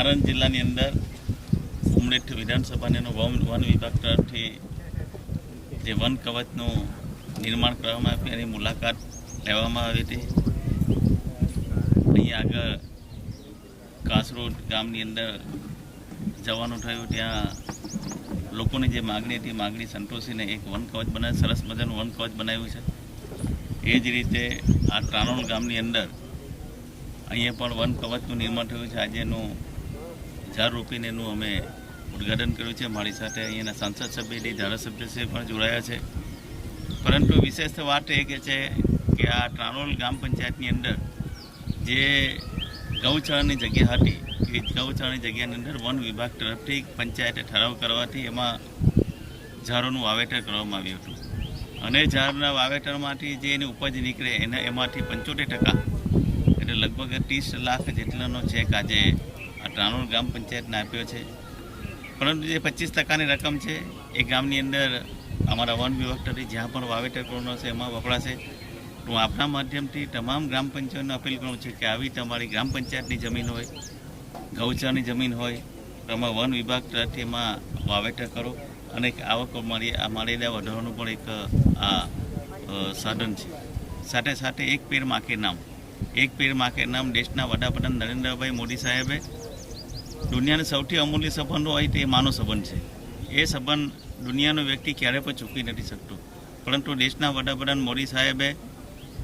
આણંદ જિલ્લાની અંદર ઉમરેઠ વિધાનસભાની વન વન વિભાગ તરફથી જે વન કવચનું નિર્માણ કરવામાં આવ્યું, એની મુલાકાત લેવામાં આવી હતી. અહીં આગળ કાસરોડ ગામની અંદર જવાનું થયું, ત્યાં લોકોની જે માગણી હતી, માગણી સંતોષીને એક વન કવચ બનાવે, સરસ મજાનું વન કવચ બનાવ્યું છે. એ જ રીતે આ ત્રાણોલ ગામની અંદર અહીંયા પણ વન કવચનું નિર્માણ થયું છે. આજે એનું ઝાડ રોપીને એનું અમે ઉદ્ઘાટન કર્યું છે. મારી સાથે અહીંયાના સાંસદ સભ્ય ધારાસભ્યશ્રી પણ જોડાયા છે. પરંતુ વિશેષ વાત એ કે છે કે આ ટ્રાણોલ ગ્રામ પંચાયતની અંદર જે ગૌચાળાની જગ્યા હતી, એ ગૌચાળાની જગ્યાની અંદર વન વિભાગ તરફથી પંચાયતે ઠરાવ કરવાથી એમાં ઝાડોનું વાવેતર કરવામાં આવ્યું હતું. અને ઝાડના વાવેતરમાંથી જે એની ઉપજ નીકળે એના, એમાંથી પંચોતેર ટકા એટલે લગભગ ત્રીસ લાખ જેટલાનો ચેક આજે આ ગ્રામ પંચાયતને આપ્યો છે. પરંતુ જે પચીસ ટકાની રકમ છે, એ ગામની અંદર અમારા વન વિભાગ તરફથી જ્યાં પણ વાવેતર કરવાનો છે, એમાં વપરાશે. હું આપણા માધ્યમથી તમામ ગ્રામ પંચાયતને અપીલ કરું છું કે આવી તમારી ગ્રામ પંચાયતની જમીન હોય, ગૌચરની જમીન હોય તો એમાં વન વિભાગ તરફથી એમાં વાવેતર કરો અને એક આવક મારી આ માળીદા વધારવાનું પણ એક, આ સાધન છે. સાથે સાથે એક પેર માકે નામ. એક પેર માકે નામ દેશના વડાપ્રધાન નરેન્દ્રભાઈ મોદી સાહેબે દુનિયાનો સૌથી અમૂલ્ય સંબંધ હોય તે માનવ સંબંધ છે. એ સંબંધ દુનિયાનો વ્યક્તિ ક્યારે પણ ચૂકી નથી શકતો. પરંતુ દેશના વડાપ્રધાન મોદી સાહેબે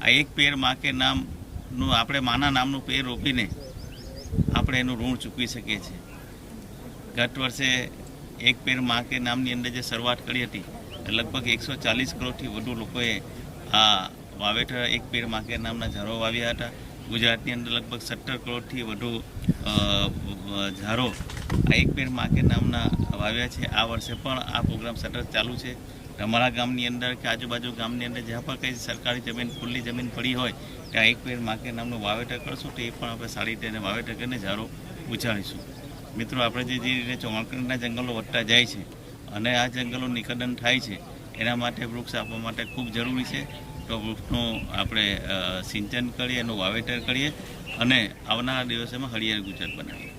આ એક પેર માકે નામનું આપણે માના નામનું પેર રોપીને આપણે એનું ઋણ ચૂકવી શકીએ છીએ. ગત વર્ષે એક પેર માકે નામની અંદર જે શરૂઆત કરી હતી લગભગ એકસો ચાલીસ કરોડથી વધુ લોકોએ આ વાવેતર એક પેર માકે નામના ઝાડો વાવ્યા હતા. ગુજરાતની અંદર લગભગ સત્તર કરોડથી વધુ આ એક પેર માકે નામના વાવ્યા છે. આ વર્ષે પણ આ પ્રોગ્રામ સતત ચાલુ છે. તમારા ગામની અંદર કે આજુબાજુ ગામની અંદર જ્યાં પણ કંઈ સરકારી જમીન, ખુલ્લી જમીન પડી હોય, ત્યાં એક પેર માકે નામનું વાવેતર કરશું તો એ પણ આપણે સારી રીતે એને કરીને ઝાડો ઉછાળીશું. મિત્રો, આપણે જે જે રીતે ચોમાકરના જંગલો વધતા જાય છે અને આ જંગલો નિકંદન થાય છે, એના માટે વૃક્ષ આપવા માટે ખૂબ જરૂરી છે. વૃક્ષનું આપણે સિંચન કરીએ એનું વાવેતર કરીએ અને આવનારા દિવસોમાં હરિયાળી ગુજરાત બનાવીએ.